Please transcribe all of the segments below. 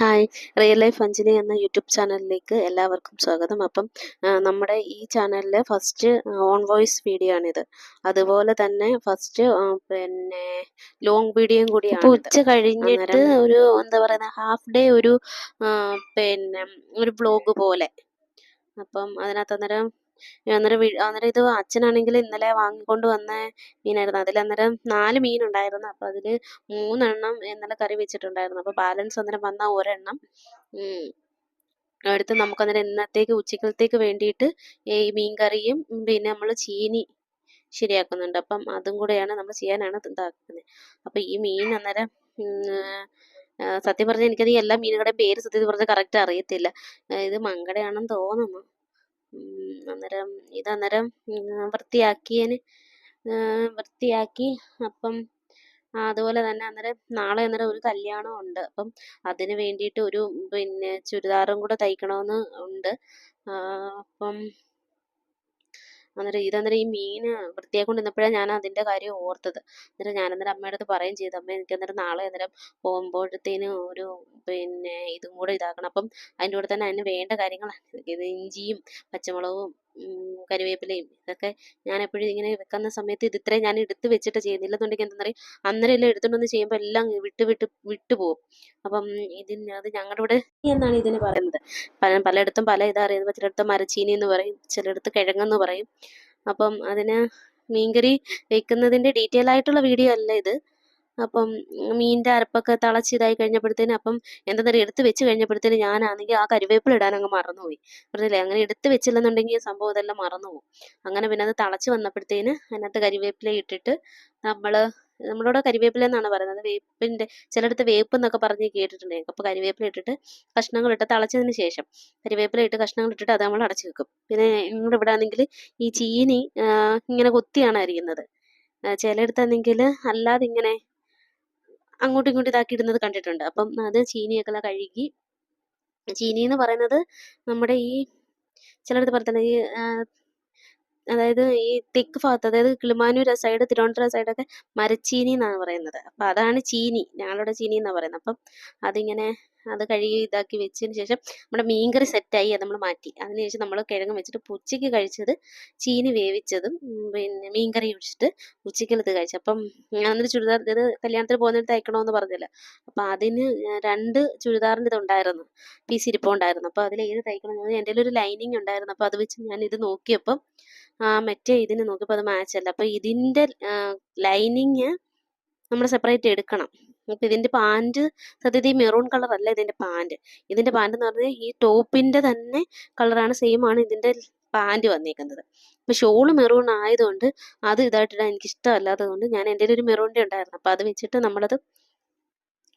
Hi. Real life Anjali എന്ന YouTube ചാനലിലേക്ക് എല്ലാവർക്കും സ്വാഗതം. അപ്പം നമ്മുടെ ഈ ചാനലിലെ ഫസ്റ്റ് ഓൺ വോയിസ് വീഡിയോ ആണിത്. അതുപോലെ തന്നെ ഫസ്റ്റ് പിന്നെ ലോങ് വീഡിയോയും കൂടിയാണ് ഉച്ച കഴിഞ്ഞിട്ട് ഒരു എന്താ പറയുന്ന ഹാഫ് ഡേ ഒരു പിന്നെ ഒരു ബ്ലോഗ് പോലെ. അപ്പം അതിനകത്ത് അന്നേരം അന്നേരം അന്നേരം ഇത് അച്ഛനാണെങ്കിൽ ഇന്നലെ വാങ്ങിക്കൊണ്ട് വന്ന മീനായിരുന്നു. അതിൽ അന്നേരം നാല് മീനുണ്ടായിരുന്നു. അപ്പോൾ അതിൽ മൂന്നെണ്ണം ഇന്നലെ കറി വെച്ചിട്ടുണ്ടായിരുന്നു. അപ്പോൾ ബാലൻസ് അന്നേരം വന്ന ഒരെണ്ണം. എടുത്ത് നമുക്ക് അന്നേരം ഇന്നത്തേക്ക് ഉച്ചക്കലത്തേക്ക് വേണ്ടിയിട്ട് ഈ മീൻ കറിയും പിന്നെ നമ്മൾ ചീനി ശരിയാക്കുന്നുണ്ട്. അപ്പം അതും കൂടെയാണ് നമ്മൾ ചെയ്യാനാണ് ഇത് ഇതാക്കുന്നത്. അപ്പം ഈ മീൻ അന്നേരം സത്യം പറഞ്ഞാൽ എനിക്കത് എല്ലാ മീനുകളുടെയും പേര് സത്യത്തിൽ പറഞ്ഞാൽ കറക്റ്റ് അറിയത്തില്ല. ഇത് മങ്കടയാണെന്ന് തോന്നുന്നു. അന്നേരം ഇത് അന്നേരം വൃത്തിയാക്കിയതിന് വൃത്തിയാക്കി. അപ്പം അതുപോലെ തന്നെ അന്നേരം നാളെ അന്നേരം ഒരു കല്യാണം ഉണ്ട്. അപ്പം അതിന് വേണ്ടിയിട്ട് ഒരു പിന്നെ ചുരിദാറും കൂടെ തയ്ക്കണമെന്ന് ഉണ്ട്. അപ്പം അന്നേരം ഇതന്നേരം ഈ മീൻ വൃത്തിയാക്കൊണ്ടിരുന്നപ്പോഴാണ് ഞാൻ അതിന്റെ കാര്യം ഓർത്തത്. അന്നേരം ഞാൻ അന്നേരം അമ്മയുടെ അടുത്ത് പറയുകയും ചെയ്തു അമ്മ എനിക്ക് അന്നേരം നാളെ അന്നേരം പോകുമ്പോഴത്തേന് ഒരു പിന്നെ ഇതും കൂടെ ഇതാക്കണം. അപ്പം അതിന്റെ കൂടെ തന്നെ അതിന് വേണ്ട കാര്യങ്ങളാണ്. ഇത് ഇഞ്ചിയും പച്ചമുളകും കരിവേപ്പിലയും ഇതൊക്കെ ഞാൻ എപ്പോഴും ഇങ്ങനെ വെക്കുന്ന സമയത്ത് ഇത് ഇത്രയും ഞാൻ എടുത്ത് വെച്ചിട്ട് ചെയ്യുന്നില്ലെന്നുണ്ടെങ്കിൽ എന്താ പറയുക അന്നേരം എല്ലാം എടുത്തുകൊണ്ട് വന്ന് ചെയ്യുമ്പോൾ എല്ലാം വിട്ട് വിട്ട് വിട്ടു പോകും അപ്പം ഇതിന് അത് ഞങ്ങളുടെ ഇവിടെ എന്നാണ് ഇതിന് പറയുന്നത്? പല പലയിടത്തും പല ഇതാ അറിയുന്നത് ചിലയിടത്ത് മരച്ചീനി എന്ന് പറയും ചിലയിടത്ത് കിഴങ്ങെന്ന് പറയും. അപ്പം അതിന് മീൻകറി വെക്കുന്നതിന്റെ ഡീറ്റെയിൽ ആയിട്ടുള്ള വീഡിയോ അല്ല ഇത്. അപ്പം മീനിന്റെ അരപ്പൊക്കെ തിളച്ച് ഇതായി കഴിഞ്ഞപ്പോഴത്തേന് അപ്പം എന്തെന്നറിയാം എടുത്ത് വെച്ച് കഴിഞ്ഞപ്പോഴത്തേന് ഞാനാണെങ്കിൽ ആ കരിവേപ്പില ഇടാൻ അങ്ങ് മറന്നുപോയി. പറഞ്ഞില്ലേ അങ്ങനെ എടുത്ത് വെച്ചില്ലെന്നുണ്ടെങ്കിൽ സംഭവം ഇതെല്ലാം മറന്നുപോകും. അങ്ങനെ പിന്നെ അത് തിളച്ച് വന്നപ്പോഴത്തേന് അതിനകത്ത് കരിവേപ്പില ഇട്ടിട്ട് നമ്മൾ നമ്മളോട് കരിവേപ്പില എന്നാണ് പറയുന്നത്. വേപ്പിന്റെ ചിലയിടത്ത് വേപ്പ് എന്നൊക്കെ പറഞ്ഞ് കേട്ടിട്ടുണ്ട് അപ്പോൾ കരിവേപ്പില ഇട്ടിട്ട് കഷ്ണങ്ങൾ ഇട്ട് തിളച്ചതിന് ശേഷം കരിവേപ്പില ഇട്ട് കഷ്ണങ്ങൾ ഇട്ടിട്ട് അത് നമ്മൾ അടച്ചു വെക്കും. പിന്നെ നിങ്ങളുടെ ഇവിടെ ആണെങ്കിൽ ഈ ചീനി ഇങ്ങനെ കൊത്തിയാണ് അരിയുന്നത്. ചിലയിടത്താണെങ്കിൽ അല്ലാതെ ഇങ്ങനെ അങ്ങോട്ടും ഇങ്ങോട്ടും ഇതാക്കി ഇടുന്നത് കണ്ടിട്ടുണ്ട്. അപ്പം അത് ചീനിയൊക്കെ കഴുകി. ചീനി എന്ന് പറയുന്നത് നമ്മുടെ ഈ ചിലയിടത്ത് പറഞ്ഞ ഈ അതായത് ഈ തെക്ക് ഭാഗത്ത് അതായത് കിളിമാനൂർ സൈഡ് തിരുവനന്തപുരം സൈഡൊക്കെ മരച്ചീനി എന്നാണ് പറയുന്നത്. അപ്പം അതാണ് ചീനി ഞങ്ങളുടെ ചീനി എന്നാണ് പറയുന്നത്. അപ്പം അതിങ്ങനെ അത് കഴുകി ഇതാക്കി വെച്ചതിന് ശേഷം നമ്മുടെ മീൻകറി സെറ്റായി അത് നമ്മൾ മാറ്റി. അതിനുശേഷം നമ്മൾ കിഴങ്ങ് വെച്ചിട്ട് ഉച്ചയ്ക്ക് കഴിച്ചത് ചീനി വേവിച്ചതും പിന്നെ മീൻകറി ഒഴിച്ചിട്ട് ഇത് കഴിച്ചു. അപ്പം എന്നിട്ട് ചുരിദാർ ഇത് കല്യാണത്തിന് പോകുന്നിടത്ത് തയ്ക്കണമെന്ന് പറഞ്ഞില്ല? അപ്പം അതിന് രണ്ട് ചുരിദാറിന്റെ ഇതുണ്ടായിരുന്നു പീസ് ഇരിപ്പുണ്ടായിരുന്നു അപ്പോൾ അതിൽ ഏത് തയ്ക്കണം? എന്ന് എന്റെ ഒരു ലൈനിങ് ഉണ്ടായിരുന്നു. അപ്പോൾ അത് വെച്ച് ഞാൻ ഇത് നോക്കിയപ്പം ആ മറ്റേ ഇതിന് നോക്കിയപ്പോൾ അത് മാച്ചല്ല അപ്പോൾ ഇതിന്റെ ലൈനിങ് നമ്മൾ സെപ്പറേറ്റ് എടുക്കണം. അപ്പോൾ ഇതിന്റെ പാന്റ് സത്യത്തിൽ മെറൂൺ കളറല്ല ഇതിന്റെ പാന്റ് ഇതിന്റെ പാന്റ് എന്ന് പറഞ്ഞാൽ ഈ ടോപ്പിന്റെ തന്നെ കളറാണ് സെയിം ആണ് ഇതിന്റെ പാന്റ് വന്നിരിക്കുന്നത് അപ്പോൾ ഷോൾ മെറൂൺ ആയതുകൊണ്ട് അത് ഇതായിട്ടിടാൻ എനിക്ക് ഇഷ്ടമല്ലാത്തത് കൊണ്ട് ഞാൻ എന്റെ ഒരു മെറൂണിന്റെ ഉണ്ടായിരുന്നു. അപ്പോൾ അത് വെച്ചിട്ട് നമ്മളത്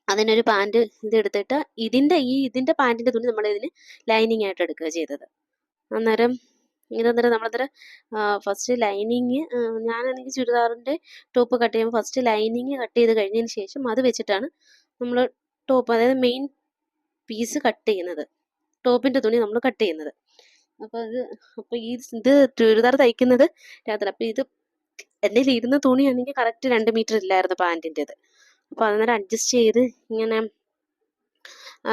അതിനൊരു പാന്റ് ഇത് എടുത്തിട്ട് ഇതിന്റെ ഈ ഇതിന്റെ പാന്റിന്റെ തുണി നമ്മൾ ഇതിന് ലൈനിങ് ആയിട്ട് എടുക്കുക ചെയ്തത്. അന്നേരം ഇങ്ങനെ അന്നേരം നമ്മളന്നേരം ഫസ്റ്റ് ലൈനിങ് ഞാനാണെങ്കിൽ ചുരിദാറിന്റെ ടോപ്പ് കട്ട് ചെയ്യുമ്പോൾ ഫസ്റ്റ് ലൈനിങ് കട്ട് ചെയ്ത് കഴിഞ്ഞതിന് ശേഷം അത് വെച്ചിട്ടാണ് നമ്മൾ ടോപ്പ് അതായത് മെയിൻ പീസ് കട്ട് ചെയ്യുന്നത്. ടോപ്പിന്റെ തുണി നമ്മൾ കട്ട് ചെയ്യുന്നത്. അപ്പോൾ അത് അപ്പോൾ ഈ ഇത് ചുരിദാർ തയ്ക്കുന്നത് രാത്രി. അപ്പോൾ ഇത് എന്റെ ഇരുന്ന തുണിയാണെങ്കിൽ കറക്റ്റ് രണ്ട് മീറ്റർ ഇല്ലായിരുന്നു പാന്റിന്റെത് അപ്പോൾ അന്നേരം അഡ്ജസ്റ്റ് ചെയ്ത് ഇങ്ങനെ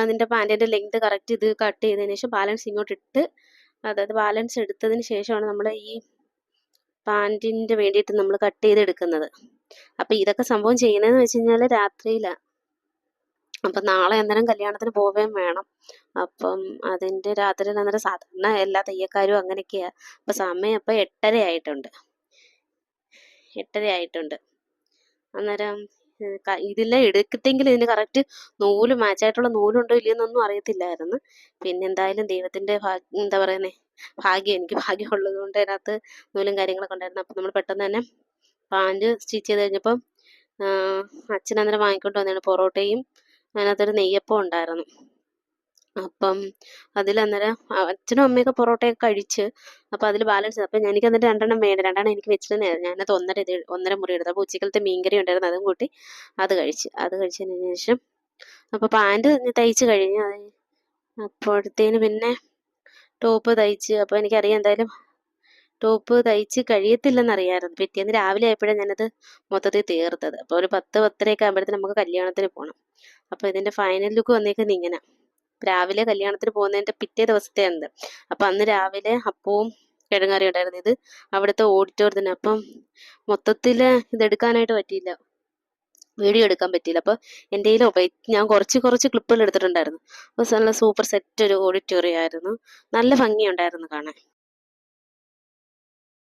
അതിന്റെ പാന്റിന്റെ ലെങ്ത് കറക്റ്റ് ഇത് കട്ട് ചെയ്തതിന് ശേഷം ബാലൻസ് ഇങ്ങോട്ട് ഇട്ട് അതായത് ബാലൻസ് എടുത്തതിന് ശേഷമാണ് നമ്മൾ ഈ പാന്റിന്റെ വേണ്ടിയിട്ട് നമ്മൾ കട്ട് ചെയ്തെടുക്കുന്നത്. അപ്പോൾ ഇതൊക്കെ സംഭവം ചെയ്യുന്നതെന്ന് വെച്ച് കഴിഞ്ഞാൽ രാത്രിയിലാണ് അപ്പം നാളെ അന്നേരം കല്യാണത്തിന് പോവുകയും വേണം. അപ്പം അതിന്റെ രാത്രി അന്നേരം സാധാരണ എല്ലാ തയ്യക്കാരും അങ്ങനെയൊക്കെയാണ് അപ്പം സമയം അപ്പം എട്ടര ആയിട്ടുണ്ട്. എട്ടര ആയിട്ടുണ്ട്. അന്നേരം ഇതിലെല്ലാം എടുക്കത്തെങ്കിൽ ഇതിന് കറക്റ്റ് നൂൽ മാച്ചായിട്ടുള്ള നൂലുണ്ടോ ഇല്ലയോന്നൊന്നും അറിയത്തില്ലായിരുന്നു. പിന്നെ എന്തായാലും ദൈവത്തിന്റെ ഭാഗ്യം എന്താ പറയുന്നത് ഭാഗ്യം എനിക്ക് ഭാഗ്യമുള്ളത് കൊണ്ട് അതിനകത്ത് നൂലും കാര്യങ്ങളൊക്കെ ഉണ്ടായിരുന്നു. അപ്പം നമ്മൾ പെട്ടെന്ന് തന്നെ പാന്റ് സ്റ്റിച്ച് ചെയ്ത് കഴിഞ്ഞപ്പം അച്ഛൻ അന്നേരം വാങ്ങിക്കൊണ്ട് വന്നതാണ് പൊറോട്ടയും അതിനകത്തൊരു നെയ്യപ്പം ഉണ്ടായിരുന്നു. അപ്പം അതിൽ അന്നേരം അച്ഛനും അമ്മയൊക്കെ പൊറോട്ടയൊക്കെ കഴിച്ച് അപ്പോൾ അതിൽ ബാലൻസ് അപ്പം എനിക്ക് എന്നിട്ട് രണ്ടെണ്ണം വേണ്ട? രണ്ടെണ്ണം എനിക്ക് വെച്ചിട്ട് ഞാനത് ഒന്നര ഇത് ഒന്നര മുറി എടുത്തു. അപ്പോൾ ഉച്ചക്കലത്തെ മീൻകറി ഉണ്ടായിരുന്നു. അതും കൂട്ടി അത് കഴിച്ച്. അത് കഴിച്ചതിന് ശേഷം അപ്പോൾ പാന്റ് തയ്ച്ച് കഴിഞ്ഞു അത് അപ്പോഴത്തേന് പിന്നെ ടോപ്പ് തയ്ച്ച് അപ്പോൾ എനിക്കറിയാം എന്തായാലും ടോപ്പ് തയ്ച്ച് കഴിയത്തില്ലെന്നറിയായിരുന്നു. പിറ്റേന്ന് രാവിലെ ആയപ്പോഴാണ് ഞാനത് മൊത്തത്തിൽ തീർത്തത്. അപ്പോൾ ഒരു പത്ത് പത്തരയൊക്കെ ആകുമ്പോഴത്തേന് നമുക്ക് കല്യാണത്തിന് പോകണം അപ്പോൾ ഇതിന്റെ ഫൈനൽ ലുക്ക് വന്നേക്കുന്നത് ഇങ്ങനെ. രാവിലെ കല്യാണത്തിന് പോകുന്നതിന്റെ പിറ്റേ ദിവസത്തെ ഉണ്ട് അപ്പം അന്ന് രാവിലെ അപ്പവും കിഴങ്ങറി ഉണ്ടായിരുന്നു. ഇത് അവിടുത്തെ ഓഡിറ്റോറിയത്തിന് അപ്പം മൊത്തത്തിൽ ഇതെടുക്കാനായിട്ട് പറ്റിയില്ല. വീഡിയോ എടുക്കാൻ പറ്റിയില്ല. അപ്പോൾ എന്റെ കയ്യിൽ ഞാൻ കുറച്ച് കുറച്ച് ക്ലിപ്പുകൾ എടുത്തിട്ടുണ്ടായിരുന്നു. അപ്പോൾ നല്ല സൂപ്പർ സെറ്റ് ഒരു ഓഡിറ്റോറിയം ആയിരുന്നു. നല്ല ഭംഗിയുണ്ടായിരുന്നു കാണാൻ.